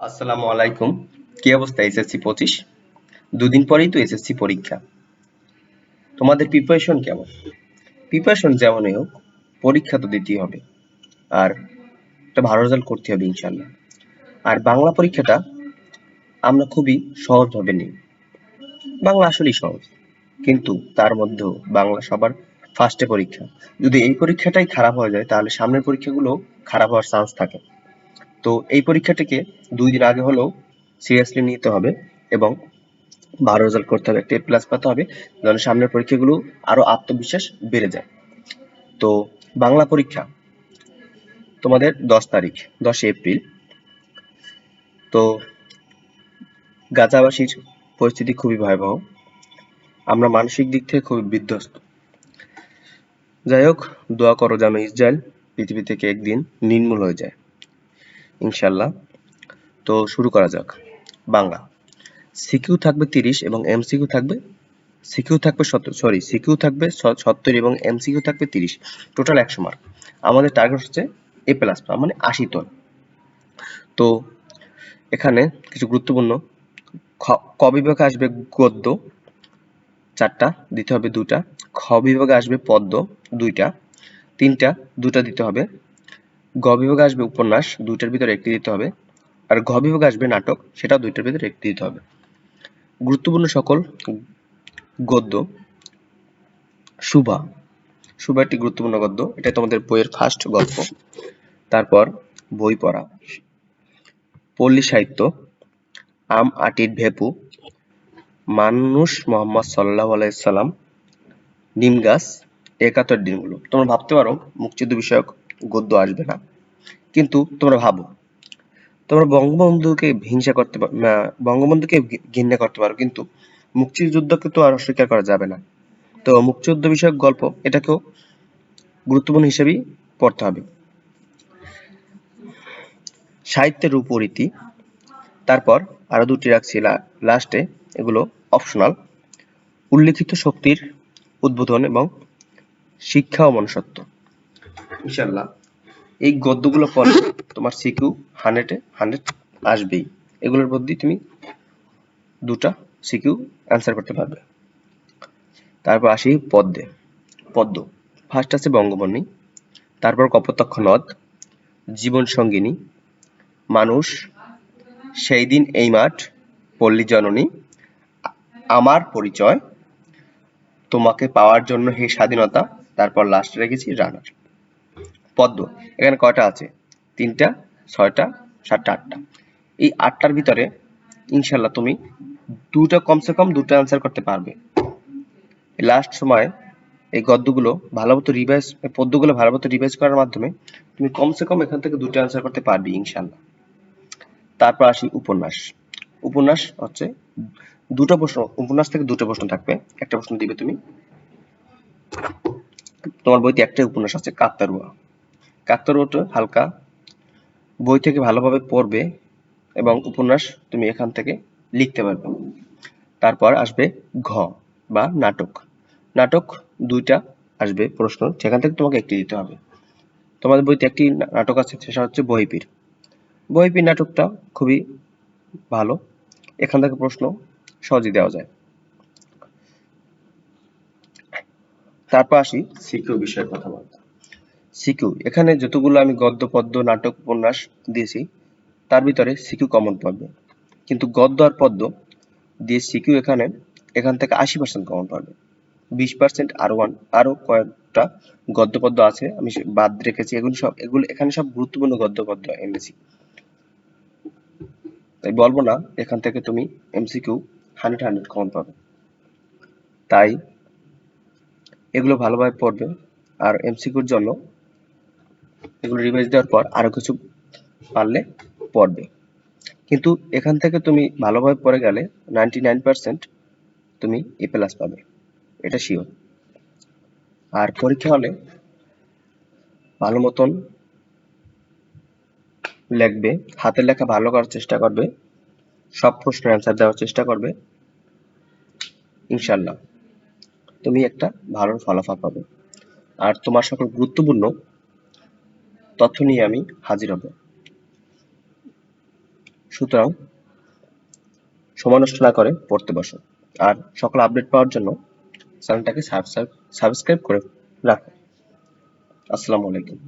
আসসালামু আলাইকুম। কি অবস্থা এসএসসি পঁচিশ? দুদিন পরেই তো এসএসসি পরীক্ষা। তোমাদের প্রিপারেশন কেমন? প্রিপারেশন যেমনই হোক, পরীক্ষা তো দিতেই হবে। আর একটা ভালো রেজাল্ট করতে হবে ইনশাল্লাহ আর বাংলা পরীক্ষাটা আমরা খুবই সহজভাবে নিই। বাংলা আসলেই সহজ, কিন্তু তার মধ্যেও বাংলা সবার ফার্স্টে পরীক্ষা। যদি এই পরীক্ষাটাই খারাপ হয়ে যায়, তাহলে সামনের পরীক্ষাগুলো খারাপ হওয়ার চান্স থাকে। তো এই পরীক্ষাটিকে দুই দিন আগে হলেও সিরিয়াসলি নিতে হবে এবং ভালো রেজাল্ট করতে হবে, একটা প্লাস পাতে হবে যেন সামনের পরীক্ষাগুলো আরও আত্মবিশ্বাস বেড়ে যায়। তো বাংলা পরীক্ষা তোমাদের দশ তারিখ দশই এপ্রিল। তো গাজাবাসীর পরিস্থিতি খুবই ভয়াবহ। আমরা মানসিক দিক থেকে খুবই বিধ্বস্ত। যাই হোক, দোয়া করো যেন ইসরায়েল পৃথিবী থেকে একদিন নির্মূল হয়ে যায়। ইনশাল্লাহ তো শুরু করা যাক। বাংলা। সিকিউ থাকবে তিরিশ এবং এমসিকিউ থাকবে, সিকিউ থাকবে সরি, সিকিউ থাকবে সত্তর এবং এমসিকিউ থাকবে তিরিশ। টোটাল একশো মার্ক। আমাদের টার্গেট হচ্ছে এ প্লাস মানে আশি তল। তো এখানে কিছু গুরুত্বপূর্ণ, খ- বিভাগে আসবে গদ্য, চারটা, দিতে হবে দুটা। খ বিভাগে আসবে পদ্য, দুইটা। তিনটা, দুটা দিতে হবে গ বিভাগে আসবে উপন্যাস দুইটার ভিতরে একটি দিতে হবে, আর ঘ বিভাগে আসবে নাটক সেটা দুইটার ভিতরে একটি দিতে হবে। গুরুত্বপূর্ণ সকল গদ্য সুভা সুভা একটি গুরুত্বপূর্ণ গদ্য এটা তোমাদের বইয়ের ফার্স্ট গল্প। তারপর বই পড়া। পল্লী সাহিত্য, আম আটির ভেপু, মানুষ মোহাম্মদ সাল্লাহ আলাইসাল্লাম নিম গাছ, একাত্তর দিনগুলো। তোমরা ভাবতে পারো, মুক্তিযুদ্ধ বিষয়ক গদ্য আসবে না। কিন্তু তোমরা ভাবো, তোমরা বঙ্গবন্ধুকে হিংসা করতে বঙ্গবন্ধুকে ঘৃণা করতে পারো, কিন্তু মুক্তিযুদ্ধকে তো আর অস্বীকার করা যাবে না। তো মুক্তিযুদ্ধ বিষয়ক গল্প এটাকেও গুরুত্বপূর্ণ হিসেবেই পড়তে হবে। সাহিত্যের রূপরীতি, তারপর আরও দুটি রাখছি লাস্টে, এগুলো অপশনাল উল্লেখিত শক্তির উদ্বোধন এবং শিক্ষা ও মনুষ্যত্ব। ইনশাল্লাহ এই গদ্যগুলো পড়লে তোমার সিকিউ হান্ড্রেডে হান্ড্রেড আসবেই। এগুলোর মধ্যে তুমি দুটা সিকিউ অ্যান্সার করতে পারবে। তারপর আসি পদ্মে পদ্ম ফার্স্ট আছে বঙ্গবর্ণী তারপর কপোতাক্ষ নদ। জীবন সঙ্গিনী। মানুষ। সেই দিন এই মাঠ। পল্লী জননী। আমার পরিচয়। তোমাকে পাওয়ার জন্য হে স্বাধীনতা। তারপর লাস্টে রেখেছি রানার পদ্ম। এখানে কয়টা আছে? তিনটা, ছয়টা, সাতটা, আটটা। এই আটটার ভিতরে ইনশাল্লাহ তুমি দুটা কমসে কম দুটো অ্যান্সার করতে পারবে। লাস্ট সময় এই গদ্যগুলো ভালো মতো রিভাইজ পদ্যগুলো ভালো মতো রিভাইজ করার মাধ্যমে তুমি কমসে কম এখান থেকে দুটো অ্যান্সার করতে পারবে ইনশাল্লাহ তারপর আসি উপন্যাস। উপন্যাস হচ্ছে দুটো প্রশ্ন, উপন্যাস থেকে দুটো প্রশ্ন থাকবে। একটা প্রশ্ন দিবে তুমি। তোমার বইতে একটাই উপন্যাস আছে কাকতারুয়া কাকতারুয়াটা হালকা। বই থেকে ভালোভাবে পড়বে এবং উপন্যাস তুমি এখান থেকে লিখতে পারবে। তারপর আসবে ঘ বা নাটক। নাটক দুইটা আসবে প্রশ্ন, সেখান থেকে তোমাকে একটি দিতে হবে। তোমাদের বইতে একটি নাটক আছে, সেটা হচ্ছে বহিপীর। বহিপীর নাটকটা খুবই ভালো। এখান থেকে প্রশ্ন সহজেই দেওয়া যায়। তারপর আসি সিকিউ বিষয়ে কথাবার্তা সিকিউ। এখানে যতগুলো আমি গদ্য, পদ্য, নাটক, উপন্যাস দিয়েছি, তার ভিতরে সিকিউ কমন পাবে। কিন্তু গদ্য আর পদ্য দিয়ে সিকিউ এখানে, এখান থেকে আশি পার্সেন্ট কমন পাবে। বিশ পার্সেন্ট আর ওয়ান আরও কয়েকটা গদ্য, পদ্য আছে, আমি বাদ রেখেছি। এগুলো সব এগুলো এখানে সব গুরুত্বপূর্ণ গদ্য, পদ্য এনেছি। তাই বলব না, এখান থেকে তুমি এমসিকিউ হান্ড্রেড হান্ড্রেড কমন পাবে। তাই এগুলো ভালোভাবে পড়বে। আর এমসিকিউর জন্য এগুলো রিভাইজ দেওয়ার পর আরও কিছু পারলে পড়বে। কিন্তু এখান থেকে তুমি ভালোভাবে পড়ে গেলে নাইনটি নাইন পার্সেন্ট তুমি এ প্লাস পাবে। এটা শিওর আর পরীক্ষা হলে ভালো মতন লিখবে, হাতের লেখা ভালো করার চেষ্টা করবে, সব প্রশ্নের অ্যান্সার দেওয়ার চেষ্টা করবে, ইনশাল্লাহ। তুমি একটা ভালো ফলাফল পাবে। আর তোমার সকল গুরুত্বপূর্ণ তথ্য নিয়ে আমি হাজির হব। সুতরাং সময় নষ্ট না করে পড়তে বসো। আর সকল আপডেট পাওয়ার জন্য চ্যানেলটাকে সাবস্ক্রাইব করে রাখো। আসসালামু আলাইকুম।